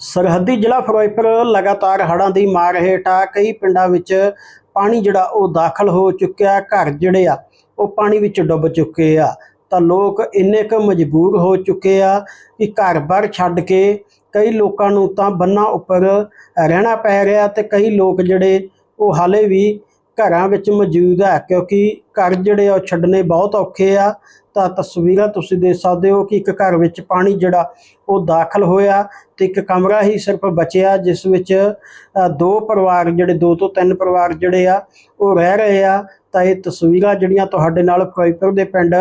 ਸਰਹੱਦੀ ਜ਼ਿਲ੍ਹਾ ਫਿਰੋਜ਼ਪੁਰ ਲਗਾਤਾਰ ਹੜ੍ਹਾਂ ਦੀ ਮਾਰ ਹੇਠ ਆ। ਕਈ ਪਿੰਡਾਂ ਵਿੱਚ ਪਾਣੀ ਜਿਹੜਾ ਉਹ ਦਾਖਲ ਹੋ ਚੁੱਕਿਆ, ਘਰ ਜਿਹੜੇ ਆ, ਉਹ ਪਾਣੀ ਵਿੱਚ ਡੁੱਬ ਚੁੱਕੇ ਆ। ਤਾਂ ਲੋਕ ਇੰਨੇ ਕੁ ਮਜਬੂਰ ਹੋ ਚੁੱਕੇ ਆ ਕਿ ਘਰ-ਬਾਰ ਛੱਡ ਕੇ ਕਈ ਲੋਕਾਂ ਨੂੰ ਤਾਂ ਬੰਨਾਂ ਉੱਪਰ ਰਹਿਣਾ ਪੈ ਰਿਹਾ ਤੇ ਕਈ ਲੋਕ ਜਿਹੜੇ ਉਹ ਹਾਲੇ ਵੀ ਘਰਾਂ ਵਿੱਚ ਮੌਜੂਦ ਹੈ, ਕਿਉਂਕਿ ਘਰ ਜਿਹੜੇ ਆ ਉਹ ਛੱਡਣੇ ਬਹੁਤ ਔਖੇ ਆ। ਤਾਂ ਤਸਵੀਰਾਂ ਤੁਸੀਂ ਦੇਖ ਸਕਦੇ ਹੋ ਕਿ ਇੱਕ ਘਰ ਵਿੱਚ ਪਾਣੀ ਜਿਹੜਾ ਉਹ ਦਾਖਲ ਹੋਇਆ ਤੇ ਇੱਕ ਕਮਰਾ ਹੀ ਸਿਰਫ ਬਚਿਆ, ਜਿਸ ਵਿੱਚ ਦੋ ਪਰਿਵਾਰ ਜਿਹੜੇ, ਦੋ ਤੋਂ ਤਿੰਨ ਪਰਿਵਾਰ ਜਿਹੜੇ ਆ ਉਹ ਰਹਿ ਰਹੇ ਆ। ਤਾਂ ਇਹ ਤਸਵੀਰਾਂ ਜਿਹੜੀਆਂ ਤੁਹਾਡੇ ਨਾਲ ਫਿਰੋਜ਼ਪੁਰ ਦੇ ਪਿੰਡ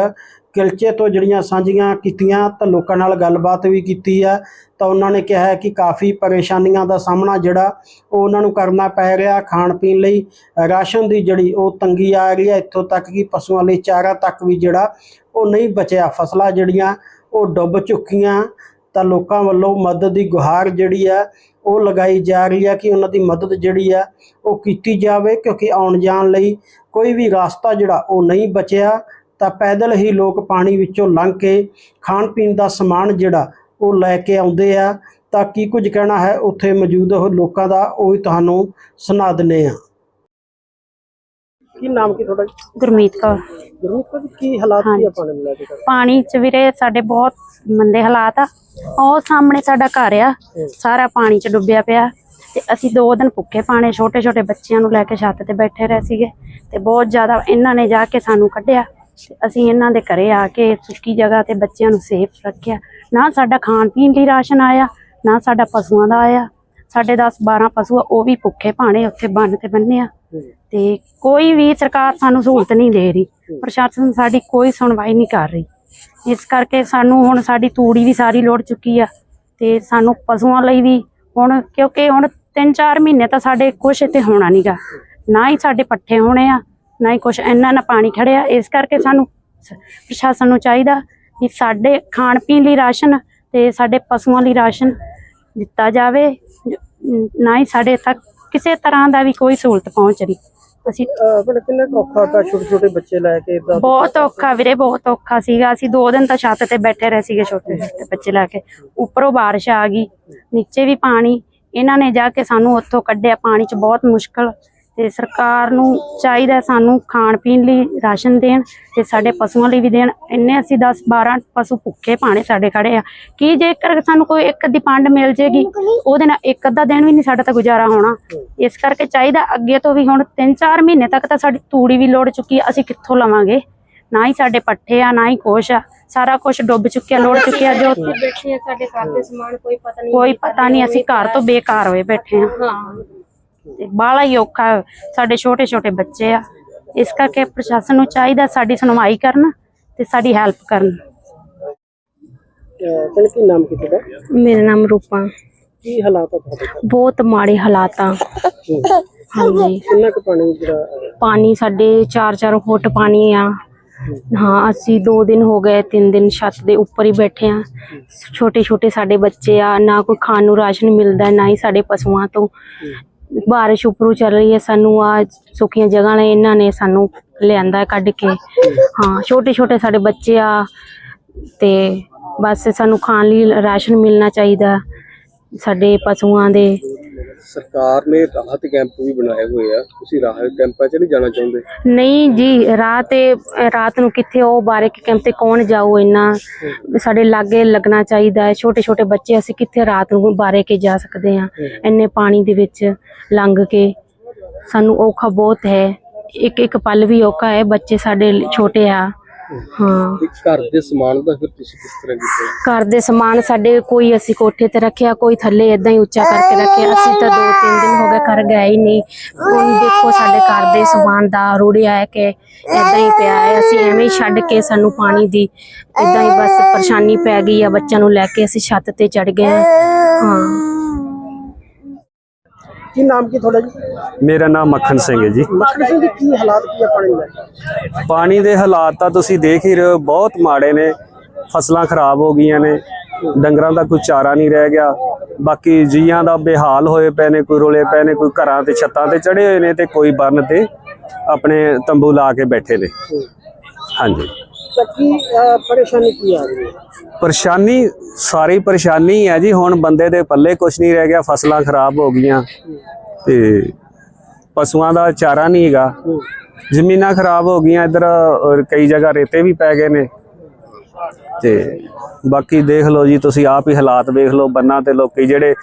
ਕਿਲਚੇ ਤੋਂ ਜਿਹੜੀਆਂ ਸਾਂਝੀਆਂ ਕੀਤੀਆਂ ਤਾਂ ਲੋਕਾਂ ਨਾਲ ਗੱਲਬਾਤ ਵੀ ਕੀਤੀ ਆ, ਤਾਂ ਉਹਨਾਂ ਨੇ ਕਿਹਾ ਕਿ ਕਾਫੀ ਪਰੇਸ਼ਾਨੀਆਂ ਦਾ ਸਾਹਮਣਾ ਜਿਹੜਾ ਉਹ ਉਹਨਾਂ ਨੂੰ ਕਰਨਾ ਪੈ ਰਿਹਾ ਖਾਣ ਪੀਣ ਲਈ। ਰਾਸ਼ਨ ਦੀ ਜਿਹੜੀ ਉਹ ਤੰਗੀ ਆ ਰਹੀ ਹੈ, ਇੱਥੋਂ ਤੱਕ ਕਿ ਪਸ਼ੂਆਂ ਲਈ ਚਾਰਾ ਤੱਕ ਵੀ ਜਿਹੜਾ ਉਹ ਨਹੀਂ ਬਚਿਆ। ਫਸਲਾਂ ਜਿਹੜੀਆਂ ਉਹ ਡੁੱਬ ਚੁੱਕੀਆਂ, ਤਾਂ ਲੋਕਾਂ ਵੱਲੋਂ ਮਦਦ ਦੀ ਗੁਹਾਰ ਜਿਹੜੀ ਆ ਉਹ ਲਗਾਈ ਜਾ ਰਹੀ ਹੈ ਕਿ ਉਹਨਾਂ ਦੀ ਮਦਦ ਜਿਹੜੀ ਆ ਉਹ ਕੀਤੀ ਜਾਵੇ, ਕਿਉਂਕਿ ਆਉਣ ਜਾਣ ਲਈ ਕੋਈ ਵੀ ਰਸਤਾ ਜਿਹੜਾ ਉਹ ਨਹੀਂ ਬਚਿਆ। ਤਾਂ ਪੈਦਲ ਹੀ ਲੋਕ ਪਾਣੀ ਵਿੱਚੋਂ ਲੰਘ ਕੇ ਖਾਣ ਪੀਣ ਦਾ ਸਮਾਨ ਜਿਹੜਾ ਉਹ ਲੈ ਕੇ ਆਉਂਦੇ ਆ। ਤਾਂ ਕੀ ਕੁਝ ਕਹਿਣਾ ਹੈ? ਉੱਥੇ ਮੌਜੂਦ ਉਹ ਲੋਕਾਂ ਦਾ ਉਹ ਵੀ ਤੁਹਾਨੂੰ ਸੁਣਾ ਦਿੰਦੇ ਆ ਕੀ ਨਾਮ ਕੀ ਤੁਹਾਡਾ ਗੁਰਮੀਤ ਕੌਰ। ਗੁਰਮੀਤ ਕੌਰ ਕੀ ਹਾਲਾਤ ਕੀ ਆ ਪਾਣੀ ਨੂੰ ਲੈ ਕੇ? ਪਾਣੀ ਚ ਵੀਰੇ ਸਾਡੇ ਬਹੁਤ ਮੰਦੇ ਹਾਲਾਤ ਆ। ਉਹ ਸਾਹਮਣੇ ਸਾਡਾ ਘਰ ਆ। ਸਾਰਾ ਪਾਣੀ ਚ ਡੁੱਬਿਆ ਪਿਆ। ਤੇ ਅਸੀਂ ਦੋ ਦਿਨ ਭੁੱਖੇ ਪਾਣੇ ਛੋਟੇ ਛੋਟੇ ਬੱਚਿਆਂ ਨੂੰ ਲੈ ਕੇ ਛੱਤ ਤੇ ਬੈਠੇ ਰਹੇ ਸੀਗੇ। ਤੇ ਬਹੁਤ ਜ਼ਿਆਦਾ ਇਹਨਾਂ ਨੇ ਜਾ ਕੇ ਸਾਨੂੰ ਕੱਢਿਆ। ਅਸੀਂ ਇਹਨਾਂ ਦੇ ਘਰੇ ਆ ਕੇ ਸੁੱਕੀ ਜਗ੍ਹਾ ਤੇ ਬੱਚਿਆਂ ਨੂੰ ਸੇਫ ਰੱਖਿਆ। ਨਾ ਸਾਡਾ ਖਾਣ ਪੀਣ ਲਈ ਰਾਸ਼ਨ ਆਇਆ ਨਾ ਸਾਡਾ ਪਸ਼ੂਆਂ ਦਾ ਆਇਆ। ਸਾਡੇ 10 12 ਪਸ਼ੂ ਆ ਉਹ ਵੀ ਭੁੱਖੇ ਪਾਣੇ ਉੱਥੇ ਬੰਨ ਤੇ ਬੰਨੇ ਆ। ਤੇ ਕੋਈ ਵੀ ਸਰਕਾਰ ਸਾਨੂੰ ਸਹੂਲਤ ਨਹੀਂ ਦੇ ਰਹੀ। ਪ੍ਰਸ਼ਾਸਨ ਸਾਡੀ ਕੋਈ ਸੁਣਵਾਈ ਨਹੀਂ ਕਰ ਰਹੀ। ਇਸ ਕਰਕੇ ਸਾਨੂੰ ਹੁਣ ਸਾਡੀ ਤੂੜੀ ਵੀ ਸਾਰੀ ਲੋੜ ਚੁੱਕੀ ਆ ਤੇ ਸਾਨੂੰ ਪਸ਼ੂਆਂ ਲਈ ਵੀ ਹੁਣ ਕਿਉਂਕਿ ਹੁਣ 3-4 ਮਹੀਨੇ ਤਾਂ ਸਾਡੇ ਕੁਛ ਇੱਥੇ ਹੋਣਾ ਨਹੀਂਗਾ ਨਾ ਹੀ ਸਾਡੇ ਪੱਠੇ ਹੋਣੇ ਆ ਨਾ ਹੀ ਕੁਛ ਇੰਨਾ ਨਾ ਪਾਣੀ ਖੜਿਆ। ਇਸ ਕਰਕੇ ਸਾਨੂੰ ਪ੍ਰਸ਼ਾਸਨ ਨੂੰ ਚਾਹੀਦਾ ਕਿ ਸਾਡੇ ਖਾਣ ਪੀਣ ਲਈ ਰਾਸ਼ਨ ਤੇ ਸਾਡੇ ਪਸ਼ੂਆਂ ਲਈ ਰਾਸ਼ਨ ਦਿੱਤਾ ਜਾਵੇ। ਨਾ ਹੀ ਸਾਡੇ ਤੱਕ ਕਿਸੇ ਤਰ੍ਹਾਂ ਦਾ ਵੀ ਕੋਈ ਸਹੂਲਤ ਪਹੁੰਚ ਰਹੀ। ਅਸੀਂ ਬੜਾ ਕਿੰਨਾ ਔਖਾ ਤਾਂ ਛੋਟੇ ਛੋਟੇ ਬੱਚੇ ਲੈ ਕੇ ਇਦਾਂ ਬਹੁਤ ਔਖਾ ਵੀਰੇ ਬਹੁਤ ਔਖਾ ਸੀਗਾ। ਅਸੀਂ ਦੋ ਦਿਨ ਤਾਂ ਛੱਤ ਤੇ ਬੈਠੇ ਰਹੇ ਸੀਗੇ ਛੋਟੇ ਛੋਟੇ ਬੱਚੇ ਲੈ ਕੇ। ਉੱਪਰੋਂ ਬਾਰਿਸ਼ ਆ ਗਈ ਨੀਚੇ ਵੀ ਪਾਣੀ। ਇਹਨਾਂ ਨੇ ਜਾ ਕੇ ਸਾਨੂੰ ਉੱਥੋਂ ਕੱਢਿਆ। ਪਾਣੀ 'ਚ ਬਹੁਤ ਮੁਸ਼ਕਲ ਤੇ ਸਰਕਾਰ ਨੂੰ ਚਾਹੀਦਾ ਸਾਨੂੰ ਖਾਣ ਪੀਣ ਲਈ ਰਾਸ਼ਨ ਦੇਣ ਤੇ ਸਾਡੇ ਪਸ਼ੂਆਂ ਲਈ ਵੀ ਦੇਣ। ਇੰਨੇ ਅਸੀਂ 10 12 ਪਸ਼ੂ ਭੁੱਖੇ ਪਾਣੇ ਸਾਡੇ ਖੜੇ ਆ। ਕੀ ਜੇਕਰ ਸਾਨੂੰ ਕੋਈ ਇੱਕ ਅੱਧੀ ਪੰਡ ਮਿਲ ਜੇਗੀ ਉਹਦੇ ਨਾਲ ਇੱਕ ਅੱਧਾ ਦਿਨ ਵੀ ਨਹੀਂ ਸਾਡਾ ਤਾਂ ਗੁਜ਼ਾਰਾ ਹੋਣਾ। ਇਸ ਕਰਕੇ ਚਾਹੀਦਾ ਅੱਗੇ ਤੋਂ ਵੀ ਹੁਣ 3-4 ਮਹੀਨੇ ਤੱਕ ਤਾਂ ਸਾਡੀ ਤੂੜੀ ਵੀ ਲੋੜ ਚੁੱਕੀ ਆ, ਅਸੀਂ ਕਿੱਥੋਂ ਲਵਾਂਗੇ? ਨਾ ਹੀ ਸਾਡੇ ਪੱਠੇ ਆ ਨਾ ਹੀ ਕੁਛ ਆ। ਸਾਰਾ ਕੁਝ ਡੁੱਬ ਚੁੱਕਿਆ ਲੋੜ ਚੁੱਕਿਆ ਜੋ ਬੈਠੇ ਆ ਸਾਡੇ ਘਰ ਦੇ ਸਮਾਨ ਕੋਈ ਪਤਾ ਨਹੀਂ ਕੋਈ ਪਤਾ ਨਹੀਂ ਅਸੀਂ ਘਰ ਤੋਂ ਬੇਕਾਰ ਹੋਏ ਬੈਠੇ ਆ। ਹਾਂ। ਤੇ ਬਾਹਲਾ ਹੀ ਔਖਾ ਸਾਡੇ ਛੋਟੇ ਛੋਟੇ ਬੱਚੇ ਆ। ਇਸ ਕਰਕੇ ਪ੍ਰਸ਼ਾਸਨ ਨੂੰ ਚਾਹੀਦਾ ਸਾਡੀ ਸੁਣਵਾਈ ਕਰਨ ਤੇ ਸਾਡੀ ਹੈਲਪ ਕਰਨ। ਕਿਹਨ ਕੀ ਨਾਮ ਕੀ ਤੁਹਾਡਾ? ਮੇਰਾ ਨਾਮ ਰੂਪਾ। ਕੀ ਹਾਲਾਤ ਆ ਤੁਹਾਡੇ? ਬਹੁਤ ਮਾੜੇ ਹਾਲਾਤ ਆ। ਹਾਂਜੀ। ਕਿੰਨਾ ਕੁ ਪਾਣੀ ਜਿਹੜਾ ਆਇਆ? ਪਾਣੀ ਸਾਡੇ 4-4 ਫੁੱਟ ਪਾਣੀ ਆ। ਹਾਂ ਅਸੀਂ 2 ਦਿਨ ਹੋ ਗਏ 3 ਦਿਨ ਛੱਤ ਦੇ ਉੱਪਰ ਹੀ ਬੈਠੇ ਆ। ਛੋਟੇ ਛੋਟੇ ਸਾਡੇ ਬੱਚੇ ਆ। ਨਾ ਕੋਈ ਖਾਣ ਨੂੰ ਰਾਸ਼ਨ ਮਿਲਦਾ ਨਾ ਹੀ ਸਾਡੇ ਪਸ਼ੂਆਂ ਤੋਂ। ਬਾਰਿਸ਼ ਉੱਪਰੋਂ ਚੱਲ ਰਹੀ ਹੈ, ਸਾਨੂੰ ਆ ਸੁੱਕੀਆਂ ਜਗ੍ਹਾ ਨੇ, ਇਹਨਾਂ ਨੇ ਸਾਨੂੰ ਲਿਆਂਦਾ ਹੈ ਕੱਢ ਕੇ। ਹਾਂ ਛੋਟੇ ਛੋਟੇ ਸਾਡੇ ਬੱਚੇ ਆ ਤੇ ਬਸ ਸਾਨੂੰ ਖਾਣ ਲਈ ਰਾਸ਼ਨ ਮਿਲਣਾ ਚਾਹੀਦਾ ਸਾਡੇ ਪਸ਼ੂਆਂ ਦੇ। ਸਰਕਾਰ ਨੇ ਰਾਹਤ ਕੈਂਪ ਵੀ ਬਣਾਏ ਹੋਏ ਆ। ਤੁਸੀਂ ਰਾਹਤ ਕੈਂਪਾਂ 'ਚ ਨਹੀਂ ਜਾਣਾ ਚਾਹੁੰਦੇ? ਨਹੀਂ ਜੀ ਰਾਤ ਤੇ ਰਾਤ ਨੂੰ ਕਿੱਥੇ ਉਹ ਬਾਰੇ ਕੇ ਕੈਂਪ ਤੇ ਕੌਣ ਜਾਊ ਇੰਨਾ? ਸਾਡੇ ਲਾਗੇ ਲੱਗਣਾ ਚਾਹੀਦਾ ਹੈ। ਛੋਟੇ ਛੋਟੇ ਬੱਚੇ ਅਸੀਂ ਕਿੱਥੇ ਰਾਤ ਨੂੰ ਬਾਰੇ ਕੇ ਜਾ ਸਕਦੇ ਹਾਂ? ਇੰਨੇ ਪਾਣੀ ਦੇ ਵਿੱਚ ਲੰਘ ਕੇ ਸਾਨੂੰ ਔਖਾ ਬਹੁਤ ਹੈ। ਇੱਕ ਇੱਕ ਪਲ ਵੀ ਔਖਾ ਹੈ। ਬੱਚੇ ਸਾਡੇ ਛੋਟੇ ਆ। ਹਾਂ। ਤੇ ਘਰ ਦੇ ਸਮਾਨ ਦਾ ਫਿਰ ਤੁਸੀਂ ਕਿਸ ਤਰ੍ਹਾਂ ਕੀਤਾ ਘਰ ਦੇ ਸਮਾਨ ਸਾਡੇ ਕੋਈ ਅਸੀਂ ਕੋਠੇ ਤੇ ਰੱਖਿਆ ਕੋਈ ਥੱਲੇ ਇਦਾਂ ਹੀ ਉੱਚਾ ਕਰਕੇ ਰੱਖਿਆ। ਅਸੀਂ ਤਾਂ ਦੋ ਤਿੰਨ ਦਿਨ ਹੋ ਗਏ ਘਰ ਗਏ ਹੀ ਨਹੀਂ। ਹੁਣ ਦੇਖੋ ਸਾਡੇ ਘਰ ਦੇ ਸਮਾਨ ਦਾ ਰੁੜਿਆ ਹੈ ਕਿ ਇਦਾਂ ਹੀ ਪਿਆ ਹੈ। ਅਸੀਂ ਐਵੇਂ ਹੀ ਛੱਡ ਕੇ ਸਾਨੂੰ ਪਾਣੀ ਦੀ ਇਦਾਂ ਹੀ ਬਸ ਪਰੇਸ਼ਾਨੀ ਪੈ ਗਈ ਆ। ਬੱਚਿਆਂ ਨੂੰ ਲੈ ਕੇ ਅਸੀਂ ਛੱਤ ਤੇ ਚੜ ਗਏ ਹਾਂ। ਹਾਂ। ਕੀ ਨਾਮ ਕੀ ਤੁਹਾਡਾ ਜੀ? ਮੇਰਾ ਨਾਮ ਮੱਖਣ ਸਿੰਘ ਹੈ ਜੀ। ਮੱਖਣ ਸਿੰਘ ਜੀ ਕੀ ਹਾਲਾਤ ਕੀ ਆ ਪਾਣੀ ਕੇ ਪਾਣੀ ਦੇ ਹਾਲਾਤ ਤਾਂ ਤੁਸੀਂ ਦੇਖ ਹੀ ਰਹੇ ਹੋ ਬਹੁਤ ਮਾੜੇ ਨੇ। ਫਸਲਾਂ ਖਰਾਬ ਹੋ ਗਈਆਂ ਨੇ ਡੰਗਰਾਂ ਦਾ ਕੋਈ ਚਾਰਾ ਨਹੀਂ ਰਹਿ ਗਿਆ। ਬਾਕੀ ਜੀਆਂ ਦਾ ਬੇਹਾਲ ਹੋਏ ਪਏ ਨੇ ਕੋਈ ਰੋਲੇ ਪਏ ਨੇ ਕੋਈ ਘਰਾਂ ਤੇ ਛੱਤਾਂ ਤੇ ਚੜੇ ਹੋਏ ਨੇ ਤੇ ਕੋਈ ਬੰਨ ਤੇ ਆਪਣੇ ਤੰਬੂ ਲਾ ਕੇ ਬੈਠੇ ਨੇ। ਹਾਂਜੀ। ਤਾਂ ਕੀ ਅਹ, ਪਰੇਸ਼ਾਨੀ ਕੀ ਆ ਰਹੀ ਹੈ? ਪਰੇਸ਼ਾਨੀ ਸਾਰੀ ਪਰੇਸ਼ਾਨੀ ਹੈ ਜੀ। ਹੁਣ ਬੰਦੇ ਦੇ ਪੱਲੇ ਕੁਝ ਨਹੀਂ ਰਹਿ ਗਿਆ ਫਸਲਾਂ ਖਰਾਬ ਹੋ ਗਈਆਂ। ਤੇ ਪਸ਼ੂਆਂ ਦਾ ਚਾਰਾ ਨਹੀਂ ਹੈਗਾ। ਜ਼ਮੀਨਾਂ ਖਰਾਬ ਹੋ ਗਈਆਂ। ਇੱਧਰ ਕਈ ਜਗ੍ਹਾ ਰੇਤੇ ਵੀ ਪੈ ਗਏ ਨੇ। ਤੇ ਬਾਕੀ ਦੇਖ ਲਓ ਜੀ ਤੁਸੀਂ ਆਪ ਹੀ ਹਾਲਾਤ ਵੇਖ ਲਓ ਬੰਨਾਂ ਤੇ ਲੋਕੀ ਜਿਹੜੇ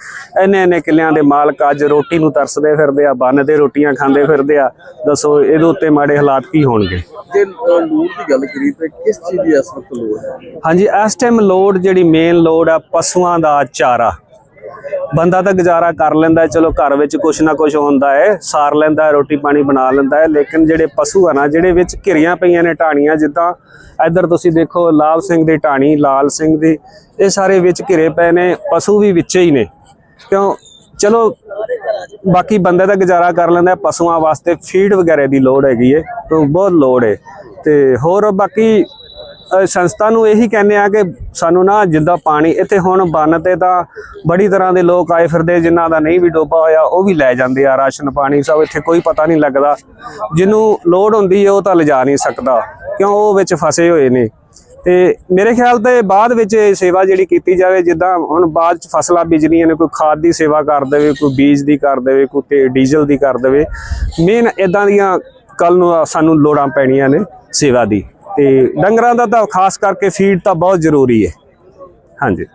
ਇੰਨੇ ਇੰਨੇ ਕਿੱਲਿਆਂ ਦੇ ਮਾਲਕ ਅੱਜ ਰੋਟੀ ਨੂੰ ਤਰਸਦੇ ਫਿਰਦੇ ਆ ਬੰਨ ਤੇ ਰੋਟੀਆਂ ਖਾਂਦੇ ਫਿਰਦੇ ਆ ਦੱਸੋ ਇਹਦੇ ਉੱਤੇ ਮਾੜੇ ਹਾਲਾਤ ਕੀ ਹੋਣਗੇ? ਜੇ ਲੋੜ ਦੀ ਗੱਲ ਕਰੀ ਤਾਂ ਕਿਸ ਚੀਜ਼ ਦੀ ਇਸ ਵਕਤ ਲੋੜ ਹੈ? ਹਾਂਜੀ ਇਸ ਟਾਈਮ ਲੋਡ ਜਿਹੜੀ ਮੇਨ ਲੋਡ ਆ ਪਸ਼ੂਆਂ ਦਾ ਚਾਰਾ। ਬੰਦਾ ਤਾਂ ਗੁਜ਼ਾਰਾ ਕਰ ਲੈਂਦਾ ਚਲੋ ਘਰ ਵਿੱਚ ਕੁਛ ਨਾ ਕੁਛ ਹੁੰਦਾ ਹੈ, ਸਾਰ ਲੈਂਦਾ ਰੋਟੀ ਪਾਣੀ ਬਣਾ ਲੈਂਦਾ ਹੈ, ਲੇਕਿਨ ਜਿਹੜੇ ਪਸ਼ੂ ਆ ਨਾ, ਜਿਹੜੇ ਵਿੱਚ ਘਿਰੀਆਂ ਪਈਆਂ ਨੇ ਢਾਣੀਆਂ, ਜਿੱਦਾਂ ਇੱਧਰ ਤੁਸੀਂ ਦੇਖੋ ਲਾਲ ਸਿੰਘ ਦੀ ਢਾਣੀ, ਲਾਲ ਸਿੰਘ ਦੀ, ਇਹ ਸਾਰੇ ਵਿੱਚ ਘਿਰੇ ਪਏ ਨੇ, ਪਸ਼ੂ ਵੀ ਵਿੱਚ ਹੀ ਨੇ। ਕਿਉਂ? ਚਲੋ, ਬਾਕੀ ਬੰਦੇ ਦਾ ਗੁਜ਼ਾਰਾ ਕਰ ਲੈਂਦਾ ਪਸ਼ੂਆਂ ਵਾਸਤੇ ਫੀਡ ਵਗੈਰੇ ਦੀ ਲੋੜ ਹੈਗੀ ਹੈ, ਤੋਂ ਬਹੁਤ ਲੋੜ ਹੈ। ਤੇ ਹੋਰ ਬਾਕੀ ਸੰਸਥਾ ਨੂੰ ਇਹੀ ਕਹਿੰਦੇ ਆ ਕਿ ਸਾਨੂੰ ਨਾ ਜਿੱਦਾਂ ਪਾਣੀ, ਇੱਥੇ ਹੁਣ ਬੰਨ ਤੇ ਤਾਂ ਬੜੀ ਤਰ੍ਹਾਂ ਦੇ ਲੋਕ ਆਏ ਫਿਰਦੇ, ਜਿਨ੍ਹਾਂ ਦਾ ਨਹੀਂ ਵੀ ਡੋਬਾ ਹੋਇਆ, ਉਹ ਵੀ ਲੈ ਜਾਂਦੇ ਆ ਰਾਸ਼ਨ ਪਾਣੀ, ਸਭ ਇੱਥੇ ਕੋਈ ਪਤਾ ਨਹੀਂ ਲੱਗਦਾ। ਜਿਹਨੂੰ ਲੋੜ ਹੁੰਦੀ ਹੈ ਉਹ ਤਾਂ ਲਿਜਾ ਨਹੀਂ ਸਕਦਾ, ਕਿਉਂ ਉਹ ਵਿੱਚ ਫਸੇ ਹੋਏ ਨੇ। ਤੇ ਮੇਰੇ ਖਿਆਲ ਤੇ ਬਾਅਦ ਵਿੱਚ ਸੇਵਾ ਜਿਹੜੀ ਕੀਤੀ ਜਾਵੇ, ਜਿੱਦਾਂ ਹੁਣ ਬਾਅਦ ਚ ਫਸਲਾਂ ਬੀਜਣੀਆਂ ਨੇ, ਕੋਈ ਖਾਦ ਦੀ ਸੇਵਾ ਕਰ ਦੇਵੇ, ਕੋਈ ਬੀਜ ਦੀ ਕਰ ਦੇਵੇ, ਕੋਈ ਤੇ ਡੀਜ਼ਲ ਦੀ ਕਰ ਦੇਵੇ, ਮੇਨ ਇਦਾਂ ਦੀਆਂ ਕੱਲ ਨੂੰ ਸਾਨੂੰ ਲੋੜਾਂ ਪੈਣੀਆਂ ਨੇ ਸੇਵਾ ਦੀ। ਤੇ ਡੰਗਰਾਂ ਦਾ ਤਾਂ ਖਾਸ ਕਰਕੇ ਫੀਡ ਤਾਂ ਬਹੁਤ ਜ਼ਰੂਰੀ ਹੈ। ਹਾਂਜੀ।